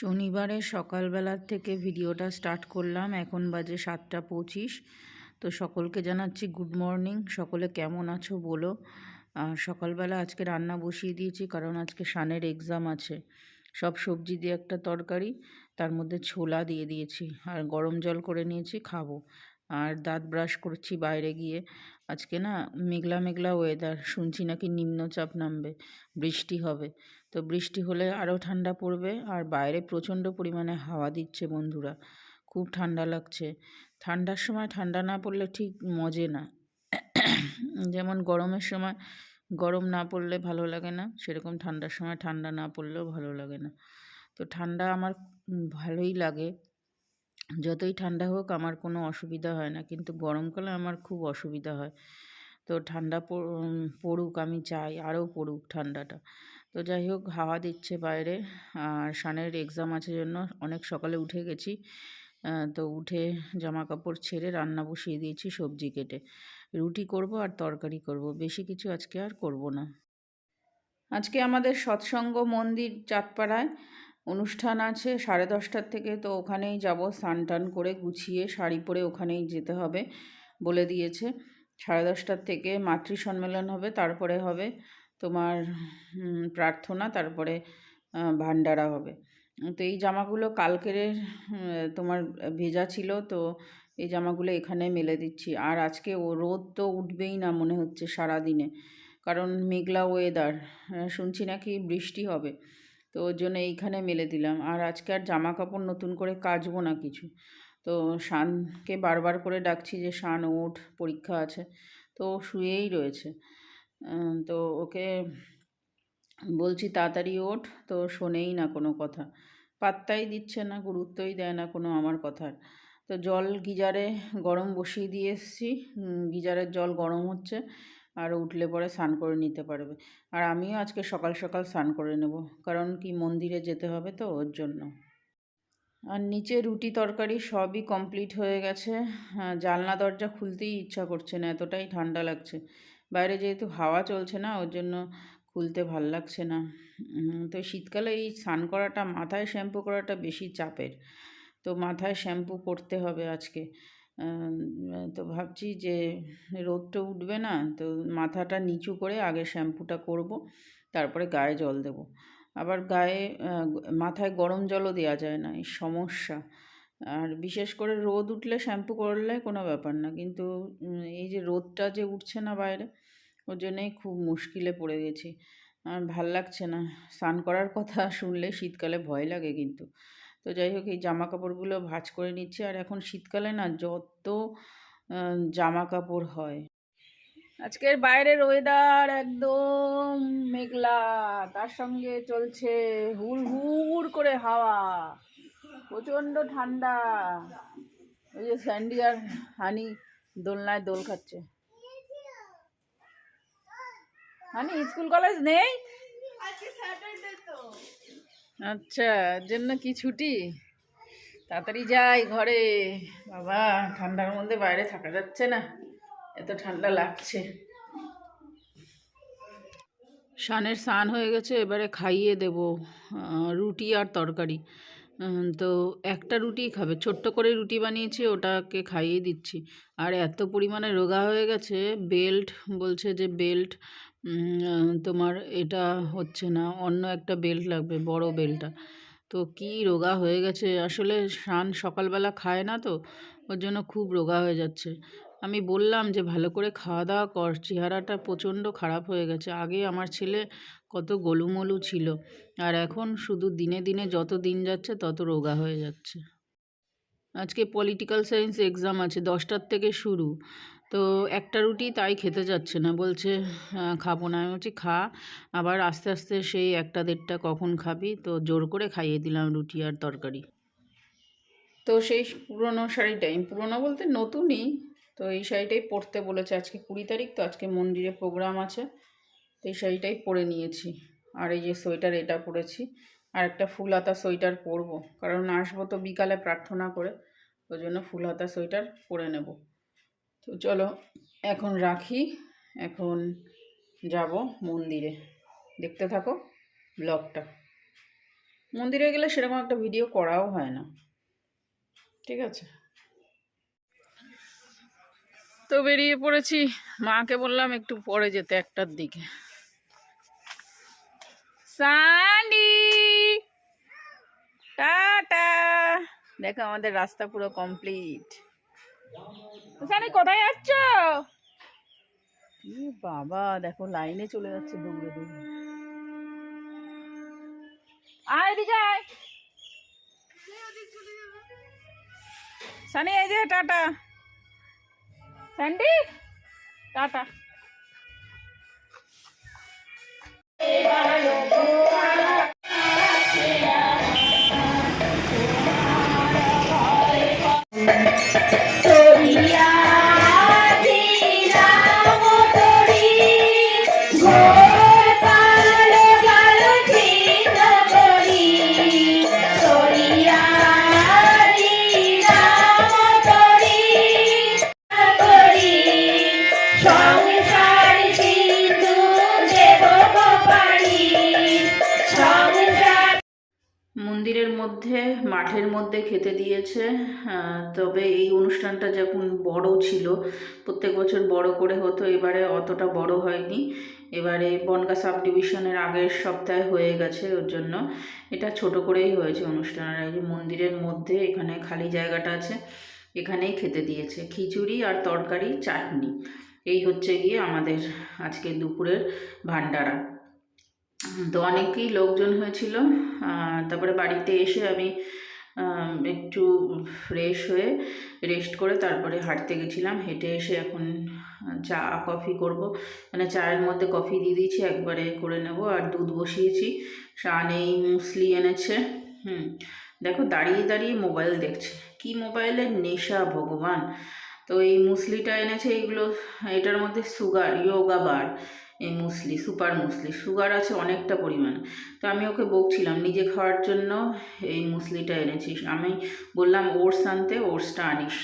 শনিবারে সকালবেলার থেকে ভিডিওটা স্টার্ট করলাম। এখন বাজে সাতটা পঁচিশ। তো সকলকে জানাচ্ছি গুড মর্নিং। সকলে কেমন আছো বলো? আর সকালবেলা আজকে রান্না বসিয়ে দিয়েছি, কারণ আজকে সানের এক্সাম আছে। সব সবজি দিয়ে একটা তরকারি, তার মধ্যে ছোলা দিয়ে দিয়েছি। আর গরম জল করে নিয়েছি, খাব। আর দাঁত ব্রাশ করছি বাইরে গিয়ে। আজকে না মেঘলা মেঘলা ওয়েদার শুনছি নাকি নিম্নচাপ নামবে, বৃষ্টি হবে। তো বৃষ্টি হলে আরও ঠান্ডা পড়বে আর বাইরে প্রচণ্ড পরিমাণে হাওয়া দিচ্ছে বন্ধুরা। খুব ঠান্ডা লাগছে। ঠান্ডার সময় ঠান্ডা না পড়লে ঠিক মজে না। যেমন গরমের সময় গরম না পড়লে ভালো লাগে না, সেরকম ঠান্ডার সময় ঠান্ডা না পড়লেও ভালো লাগে না। তো ঠান্ডা আমার ভালোই লাগে। যতই ঠান্ডা হোক আমার কোনো অসুবিধা হয় না। কিন্তু গরমকালে আমার খুব অসুবিধা হয়। তো ঠান্ডা পড়ুক, আমি চাই আরও পড়ুক ঠান্ডাটা। তো যাই হোক, হাওয়া দিচ্ছে বাইরে। আর সানের এক্সাম আছে জন্য অনেক সকালে উঠে গেছি। তো উঠে জামা কাপড় ছেড়ে রান্না বসিয়ে দিয়েছি সবজি কেটে। রুটি করব আর তরকারি করব। বেশি কিছু আজকে আর করব না। আজকে আমাদের সৎসঙ্গ মন্দির চাঁদপাড়ায়। অনুষ্ঠান আছে, সাড়ে দশটার থেকে তো ওখানেই যাব, স্নান টান করে গুছিয়ে শাড়ি পরে ওখানেই যেতে হবে বলে দিয়েছে। সাড়ে দশটার থেকে মাতৃ সম্মেলন হবে, তারপরে হবে তোমার প্রার্থনা, তারপরে ভান্ডারা হবে। তো এই জামাগুলো কালকের তোমার ভেজা ছিল, তো এই জামাগুলো এখানে মেলে দিচ্ছি। আর আজকে ও রোদ তো উঠবেই না মনে হচ্ছে সারা দিনে কারণ মেঘলা ওয়েদার শুনছি নাকি বৃষ্টি হবে। তো ওর জন্য এইখানে মেলে দিলাম। আর আজকে আর জামা কাপড় নতুন করে কাচবো না কিছু। তো শানকে বারবার করে ডাকছি যে, শান, ওঠ, পরীক্ষা আছে। তো শুয়েই রয়েছে। তো ওকে বলছি, তাড়াতাড়ি ওঠ। তো শোনেই না কোনো কথা। পাত্তাই দিচ্ছে না, গুরুত্বই দেয় না কোনো আমার কথার। তো জল গিজারে গরম বসিয়ে দিয়ে এসছি। গিজারের জল গরম হচ্ছে। আর উঠলে পরে স্নান করে নিতে পারবে। আর আমিও আজকে সকাল সকাল স্নান করে নেব। কারণ কি মন্দিরে যেতে হবে তো ওর জন্য। আর নিচে রুটি তরকারি সবই কমপ্লিট হয়ে গেছে। জানলা দরজা খুলতেই ইচ্ছা করছে না, এতটাই ঠান্ডা লাগছে। বাইরে যেহেতু হাওয়া চলছে না, ওর জন্য খুলতে ভালো লাগছে না। তো শীতকালে এই স্নান করাটা, মাথায় শ্যাম্পু করাটা বেশি চাপের। তো মাথায় শ্যাম্পু করতে হবে আজকে। তো ভাবছি যে রোদটা উঠবে না, তো মাথাটা নিচু করে আগে শ্যাম্পুটা করব, তারপরে গায়ে জল দেব। আবার গায়ে মাথায় গরম জলও দেওয়া যায় না, এই সমস্যা। আর বিশেষ করে রোদ উঠলে শ্যাম্পু করলে কোনো ব্যাপার না, কিন্তু এই যে রোদটা যে উঠছে না বাইরে, ওর জন্যেই খুব মুশকিলে পড়ে গেছি। আর ভালো লাগছে না, স্নান করার কথা শুনলে শীতকালে ভয় লাগে কিন্তু। তো যাই হোক এই জামা কাপড়গুলো ভাজ করে নিচ্ছে। আর এখন শীতকালে না যত জামা কাপড় হয়। আজকের বাইরের ওয়েদার একদম মেঘলা, তার সঙ্গে চলছে হুড় হুড় করে হাওয়া, প্রচণ্ড ঠান্ডা। ওই যে স্যান্ডি আর হানি দোলনায় দোল খাচ্ছে। হানি, স্কুল কলেজ নেই? আচ্ছা জন্য কি ছুটি? তাড়াতাড়ি যাই ঘরে। বাবা, ঠান্ডার মধ্যে বাইরে থাকা যাচ্ছে না। এত ঠান্ডা লাগছে। সানের স্নান হয়ে গেছে, এবারে খাইয়ে দেব রুটি আর তরকারি। তো একটা রুটি খাবে। ছোট্ট করে রুটি বানিয়েছি, ওটাকে খাইয়ে দিচ্ছি। আর এত পরিমাণে রোগা হয়ে গেছে, বেল্ট বলছে যে বেল্ট তোমার এটা হচ্ছে না, অন্য একটা বেল্ট লাগবে, বড় বেল্টটা। তো কি রোগা হয়ে গেছে, আসলে শান সকালবেলা খায় না তো, ওর জন্য খুব রোগা হয়ে যাচ্ছে। আমি বললাম যে, ভালো করে খাওয়া দাওয়া কর, চেহারাটা প্রচণ্ড খারাপ হয়ে গেছে। আগে আমার ছেলে কত গোলুমলু ছিল, আর এখন শুধু দিনে দিনে যত দিন যাচ্ছে তত রোগা হয়ে যাচ্ছে। আজকে পলিটিক্যাল সায়েন্স এক্সাম আছে, দশটার থেকে শুরু। তো একটা রুটি তাই খেতে যাচ্ছে না, বলছে খাব না। আমি বলছি, খা। আবার আস্তে আস্তে সেই একটা দেড়টা কখন খাবি? তো জোর করে খাইয়ে দিলাম রুটি আর তরকারি। তো সেই পুরনো শাড়িটাই, পুরনো বলতে নতুনই। তো এই শাড়িটাই পরতে বলেছে। আজকে কুড়ি তারিখ, তো আজকে মন্দিরে প্রোগ্রাম আছে। তো এই শাড়িটাই পরে নিয়েছি। আর এই যে সোয়েটার এটা পরেছি। আর একটা ফুল হাতা সোয়েটার পরবো। কারণ আসব তো বিকালে প্রার্থনা করে। ওই জন্য ফুল হাতা সোয়েটার পরে নেব। তো চলো, এখন রাখি। এখন যাব মন্দিরে। দেখতে থাকো ব্লগটা। মন্দিরে গেলে সেরকম একটা ভিডিও করাও হয় না। ঠিক আছে? তো বেরিয়ে পড়েছি। মাকে বললাম একটু পরে যেতে একটার দিকে। সানি! টাটা! দেখো আমাদের রাস্তা পুরো কমপ্লিট সানি, কোথায় যাচ্ছ? বাবা, দেখো লাইনে চলে যাচ্ছে দৌড়ে দৌড়ে। আয়। সানি, এই যে, টাটা। স্যান্ডি টাটা সংসার মন্দিরের মধ্যে, মাঠের মধ্যে খেতে দিয়েছে। তবে এই অনুষ্ঠানটা যখন বড় ছিল, প্রত্যেক বছর বড় করে হতো, এবারে অতটা বড় হয়নি। এবারে বনগা সাব ডিভিশনের আগের সপ্তাহে হয়ে গেছে ওর জন্য। এটা ছোট করেই হয়েছে অনুষ্ঠান। আর এই মন্দিরের মধ্যে এখানে খালি জায়গাটা আছে, এখানেই খেতে দিয়েছে। খিচুড়ি আর তরকারি, চাটনি। এই হচ্ছে গিয়ে আমাদের আজকে দুপুরের ভান্ডারা তো অনেকেই লোকজন হয়েছিল তারপরে বাড়িতে এসে আমি একটু ফ্রেশ হয়ে রেস্ট করে তারপরে হাঁটতে গেছিলাম। হেঁটে এসে এখন চা কফি করব। মানে চায়ের মধ্যে কফি দিয়ে দিয়েছি, একবারে করে নেব। আর দুধ বসিয়েছি। চা নেই, মুসলি এনেছে। হুম, দেখো দাঁড়িয়ে দাঁড়িয়ে মোবাইল দেখছে। কি মোবাইলের নেশা ভগবান। তো এই মুসলিটা এনেছে, এইগুলো, এটার মধ্যে সুগার ইয়োগা বার এই মুসলি, সুপার মুসলি, সুগার আছে অনেকটা পরিমাণ। তো আমি ওকে বকছিলাম, নিজে খাওয়ার জন্য এই মুসলিটা এনেছিস। আমি বললাম, ওটস আনতে, ওটসটা আনিস